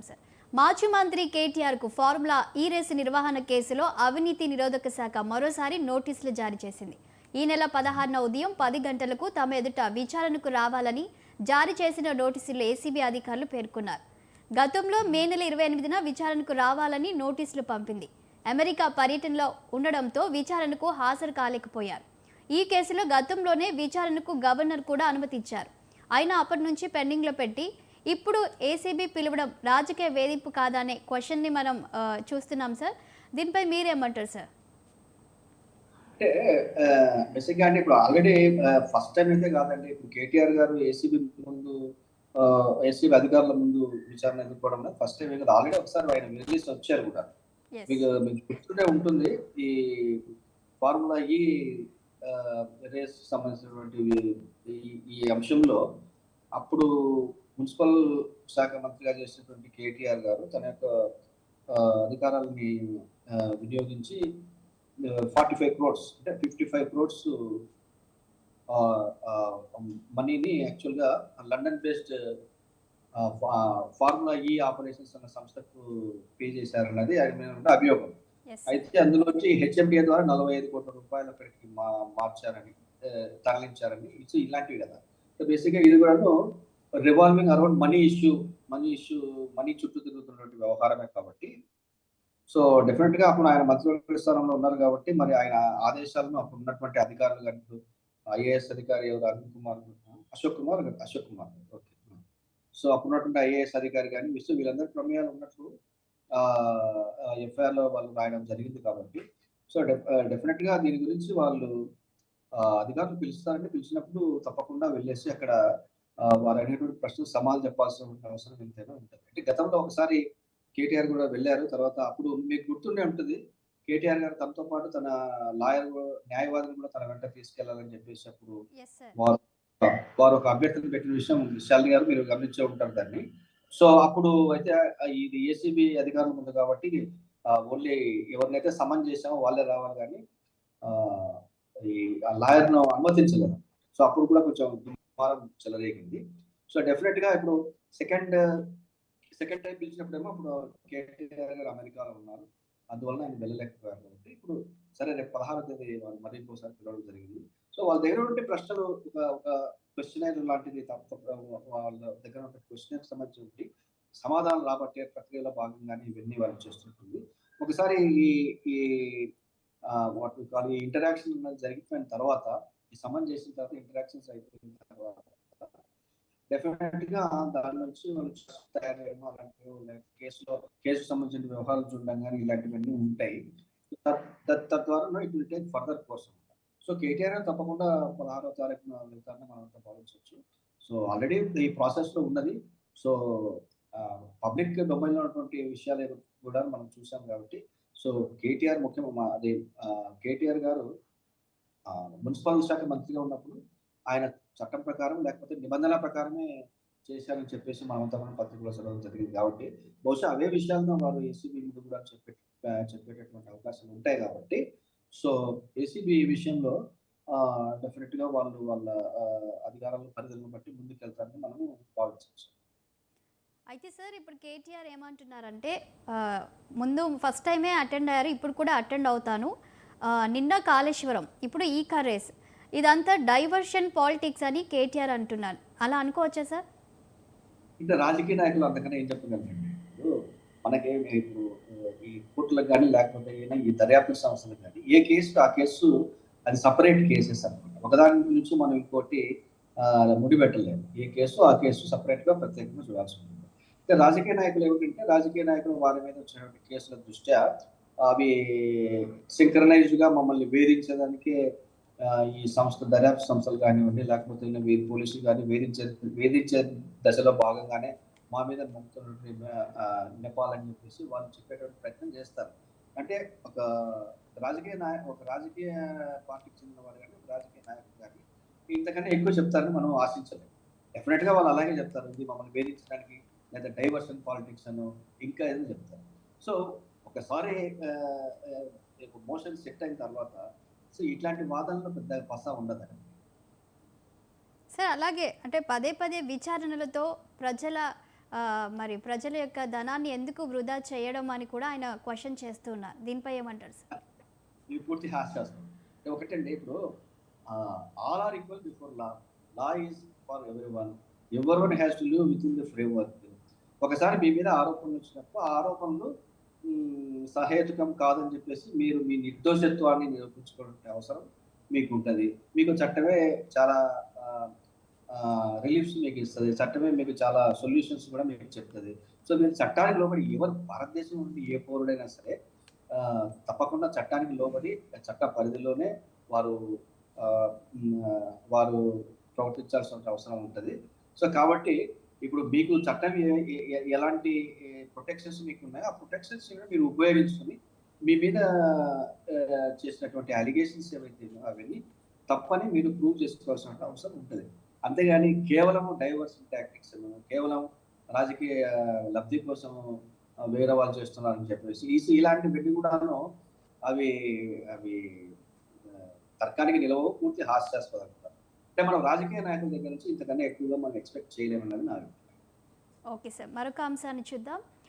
నమస్కారం సార్ మాజీ మంత్రి కేటీఆర్కు ఫార్ములా ఈ రేసు నిర్వహణ కేసులో అవినీతి నిరోధక శాఖ మరోసారి నోటీసులు జారీ చేసింది. ఈ నెల పదహారున ఉదయం పది గంటలకు తమ ఎదుట విచారణకు రావాలని జారీ చేసిన నోటీసులు ఏసీబీ అధికారులు పేర్కొన్నారు. గతంలో మే నెల ఇరవై ఎనిమిదిన విచారణకు రావాలని నోటీసులు పంపింది. అమెరికా పర్యటనలో ఉండడంతో విచారణకు హాజరు కాలేకపోయారు. ఈ కేసులో గతంలోనే విచారణకు గవర్నర్ కూడా అనుమతిచ్చారు. అయినా అప్పటి నుంచి పెండింగ్లో పెట్టి ఇప్పుడు ఏసీబీ పిలవడం రాజకీయ వేధింపు కాదా అనే క్వశ్చన్ని మనం చూస్తున్నాం సార్ దీనిపై మీరేమంటారు సార్ అంటే బేసిక్గా అంటే ఇప్పుడు ఆల్రెడీ ఫస్ట్ టైం అయితే కాదండి. ఇప్పుడు కేటీఆర్ గారు ఏసీబీ ముందు ఏసీబీ అధికారుల ముందు విచారణ ఎదుర్కోవడం ఫస్ట్ టైం కదా. ఆల్రెడీ ఒకసారి ఆయన రిలీజ్ వచ్చారు కూడా. మీకు మీకు గుర్తుండే ఉంటుంది. ఈ ఫార్ములా ఈ రేస్ సంబంధించినటువంటి ఈ అంశంలో అప్పుడు మున్సిపల్ శాఖ మంత్రిగా చేసినటువంటి కేటీఆర్ గారు తన యొక్క అధికారాలని వినియోగించి ఫార్టీ ఫైవ్ క్రోడ్స్ అంటే ఫిఫ్టీ ఫైవ్ క్రోడ్స్ మనీని యాక్చువల్గా London based Formula E operations అన్న సంస్థకు పే చేశారన్నది అభియోగం. అయితే అందులోంచి హెచ్ఎండిఏ ద్వారా నలభై ఐదు కోట్ల రూపాయలు అక్కడికి మార్చారని తరలించారని ఇలాంటివి కదా. సో బేసిక్గా ఇది కూడాను revolving around money issue money issue money చుట్టూ తిరుగుతున్నటువంటి వ్యవహారమే కాబట్టి. సో డెఫినెట్గా అప్పుడు ఆయన మంత్రివర్గ స్థానంలో ఉన్నారు కాబట్టి మరి ఆయన ఆదేశాలను అప్పుడు ఉన్నటువంటి అధికారులు కానీ ఐఏఎస్ అధికారి ఎవరు? అరుణ్ కుమార్ అశోక్ కుమార్ అశోక్ కుమార్. ఓకే సో అప్పుడు ఉన్నటువంటి ఐఏఎస్ అధికారి కానీ విశ్వ వీళ్ళందరి ప్రమేయాలు ఉన్నట్లు ఎఫ్ఐఆర్లో వాళ్ళు రాయడం జరిగింది కాబట్టి. సో డెఫినెట్గా దీని గురించి వాళ్ళు అధికారులు పిలుస్తారంటే పిలిచినప్పుడు తప్పకుండా వెళ్ళేసి అక్కడ వారు అనేటువంటి ప్రశ్నలు సమాధానం చెప్పాల్సిన అవసరం ఎంతైనా ఉంటుంది. అంటే గతంలో ఒకసారి కేటీఆర్ కూడా వెళ్ళారు. తర్వాత అప్పుడు మీకు గుర్తుండే ఉంటుంది కేటీఆర్ గారు తనతో పాటు తన లాయర్ న్యాయవాదిని కూడా తన వెంట తీసుకెళ్ళాలని చెప్పేసి అప్పుడు వారు వారు ఒక అభ్యర్థిని పెట్టిన విషయం శాలిని గారు మీరు గమనించే ఉంటారు దాన్ని. సో అప్పుడు అయితే ఇది ఏసీబీ అధికారం ఉంది కాబట్టి ఓన్లీ ఎవరినైతే సమన్ చేసామో వాళ్ళే రావాలి కానీ ఆ, ఈ లాయర్ను అనుమతించలేదు. సో అప్పుడు కూడా కొంచెం భారం చెలరేగింది. సో డెఫినెట్గా ఇప్పుడు సెకండ్ సెకండ్ టైం పిలిచినప్పుడేమో అప్పుడు కేటీఆర్ గారు అమెరికాలో ఉన్నారు. అందువల్ల ఆయన వెళ్ళలేకపోయారు కాబట్టి ఇప్పుడు సరే రేపు పదహారు తేదీ వాళ్ళు మరి ఇంకోసారి పిలవడం జరిగింది. సో వాళ్ళ దగ్గర ఉండే ప్రశ్నలు ఒక ఒక క్వశ్చనర్ లాంటిది తప్ప వాళ్ళ దగ్గర ఉన్న క్వశ్చనర్ సంబంధించి సమాధానం రాబట్టే ప్రక్రియలో భాగంగానే ఇవన్నీ వాళ్ళు చేస్తుంటుంది ఒకసారి ఈ ఈ వాటి కాల్ ఈ ఇంటరాక్షన్ జరిగిపోయిన తర్వాత ఈ సమన్ చేసిన తర్వాత ఇంటరాక్షన్స్ అయిపోయిన తర్వాత డెఫినెట్గా దాని నుంచి తయారు తయారయ్యడం అలాంటివి కేసులో కేసు సంబంధించిన వ్యవహారాలు చూడడం కానీ ఇలాంటివన్నీ ఉంటాయి. తద్వారా it will take further course so KTR తప్పకుండా పదహారో తారీఖున వెళ్తారని మనం అంతా భావించవచ్చు. సో ఆల్రెడీ ఈ ప్రాసెస్లో ఉన్నది. సో పబ్లిక్ డొమైన్లో ఉన్నటువంటి విషయాలు కూడా మనం చూసాం కాబట్టి. సో కేటీఆర్ ముఖ్యం అదే కేటీఆర్ గారు మున్సిపాలిటీ మున్సిపల్ శాఖ మంత్రిగా ఉన్నప్పుడు ఆయన చట్టం ప్రకారం లేకపోతే నిబంధనల ప్రకారమే చేశారని చెప్పేసి మనమంతా మనం పత్రికలో చదవడం జరిగింది. కాబట్టి బహుశా అవే విషయాలను వారు ఏసీబీ మీద కూడా చెప్పే చెప్పేటటువంటి అవకాశాలు ఉంటాయి కాబట్టి. సో ఏసీబీ ఈ విషయంలో డెఫినెట్గా వాళ్ళు వాళ్ళ అధికారాల పరిధిని బట్టి ముందుకెళ్తారని మనము భావించవచ్చు. అయితే సార్ ఇప్పుడు కేటీఆర్ ఏమంటున్నారంటే ముందు ఫస్ట్ టైమే అటెండ్ అయ్యారు ఇప్పుడు కూడా అటెండ్ అవుతాను. నిన్న కాళేశ్వరం ఇప్పుడు ఈ రేస్ ఇదంతా డైవర్షన్ పాలిటిక్స్ అని కేటీఆర్ అంటున్నారు. అలా అనుకోవచ్చా సార్? ఇంకా రాజకీయ నాయకులు అంతకన్నా ఏం చెప్పగలరండి? ఇప్పుడు మనకి ఇప్పుడు ఈ కోర్టులకు కానీ లేకపోతే ఏదైనా ఈ దర్యాప్తు సంస్థలకు కానీ ఏ కేసు ఆ కేసు అది సపరేట్ కేసెస్ అనమాట ఒకదాని గురించి మనం ఇంకోటి ముడిపెట్టలేము. ఏ కేసు ఆ కేసు సపరేట్గా ప్రత్యేకంగా చూడాల్సి ఉంటుంది. ఇంకా రాజకీయ నాయకులు ఏమిటంటే రాజకీయ నాయకులు వారి మీద వచ్చినటువంటి కేసుల దృష్ట్యా అవి సింక్రనైజ్డ్గా మమ్మల్ని వేధించడానికి ఈ సంస్థ దర్యాప్తు సంస్థలు కానివ్వండి లేకపోతే వీరి పోలీసులు కానీ వేధించే వేధించే దశలో భాగంగానే మా మీద మొక్కుతున్నటువంటి ఆ, అని చెప్పేసి వాళ్ళు చెప్పేటువంటి ప్రయత్నం చేస్తారు. అంటే ఒక రాజకీయ నాయ ఒక రాజకీయ పార్టీకి చెందిన వారు కానీ ఒక రాజకీయ నాయకులు కానీ ఇంతకన్నా ఎక్కువ చెప్తారని మనం ఆశించలేము డెఫినెట్గా వాళ్ళు అలాగే చెప్తారు. ఇది మమ్మల్ని వేధించడానికి లేదా డైవర్షన్ పాలిటిక్స్ అను ఇంకా ఏదో చెప్తారు. సో ఒకసారి మోషన్ సెట్ అయిన తర్వాత సో ఇట్లాంటి వాదనలో పెద్ద పస ఉండదండి సార్ అలాగే అంటే పదే పదే విచారణలతో ప్రజల మరి ప్రజల యొక్క ధనాన్ని ఎందుకు వృధా చేయడం అని కూడా ఆయన క్వశ్చన్ చేస్తున్నారు దీనిపై ఏమంటారు సార్? ఇది పూర్తి హాస్యాస్పదం. ఒకటండి ఇప్పుడు all are equal before law law is for every one every one has to live with in the framework ఒకసారి మీ మీద ఆరోపణలు వచ్చినప్పుడు ఆ ఆరోపణలు సహేతుకం కాదని చెప్పేసి మీరు మీ నిర్దోషత్వాన్ని నిరూపించుకోవాల్సిన అవసరం మీకు ఉంటుంది మీకు చట్టమే చాలా రిలీఫ్స్ మీకు ఇస్తుంది చట్టమే మీకు చాలా సొల్యూషన్స్ కూడా మీకు చెప్తుంది. సో మీరు చట్టానికి లోబడి ఎవరు భారతదేశం నుండి ఏ పౌరుడైనా సరే తప్పకుండా చట్టానికి లోబడి చట్ట పరిధిలోనే వారు వారు ప్రవర్తించాల్సిన అవసరం ఉంటుంది. సో కాబట్టి ఇప్పుడు మీకు చట్టం ఎలాంటి ప్రొటెక్షన్స్ మీకు ఉన్నాయో ఆ ప్రొటెక్షన్స్ మీరు ఉపయోగించుకొని మీ మీద చేసినటువంటి అలిగేషన్స్ ఏవైతే అవన్నీ తప్పని మీరు ప్రూవ్ చేసుకోవాల్సిన అవసరం ఉంటుంది. అంతేగాని కేవలం డైవర్సిటీ టాక్టిక్స్ కేవలం రాజకీయ లబ్ధి కోసం వేరే వాళ్ళు చేస్తున్నారని చెప్పేసి ఈ ఇలాంటి పెట్టి కూడాను అవి అవి తర్కానికి నిలవవు పూర్తి హాస్యాస్పదం. అంటే మనం రాజకీయ నాయకుల దగ్గర నుంచి ఇంతకన్నా ఎక్కువగా మనం ఎక్స్పెక్ట్ చేయలేమన్నది నా అభిప్రాయం. Okay sir. మరొక అంశాన్ని చూద్దాం.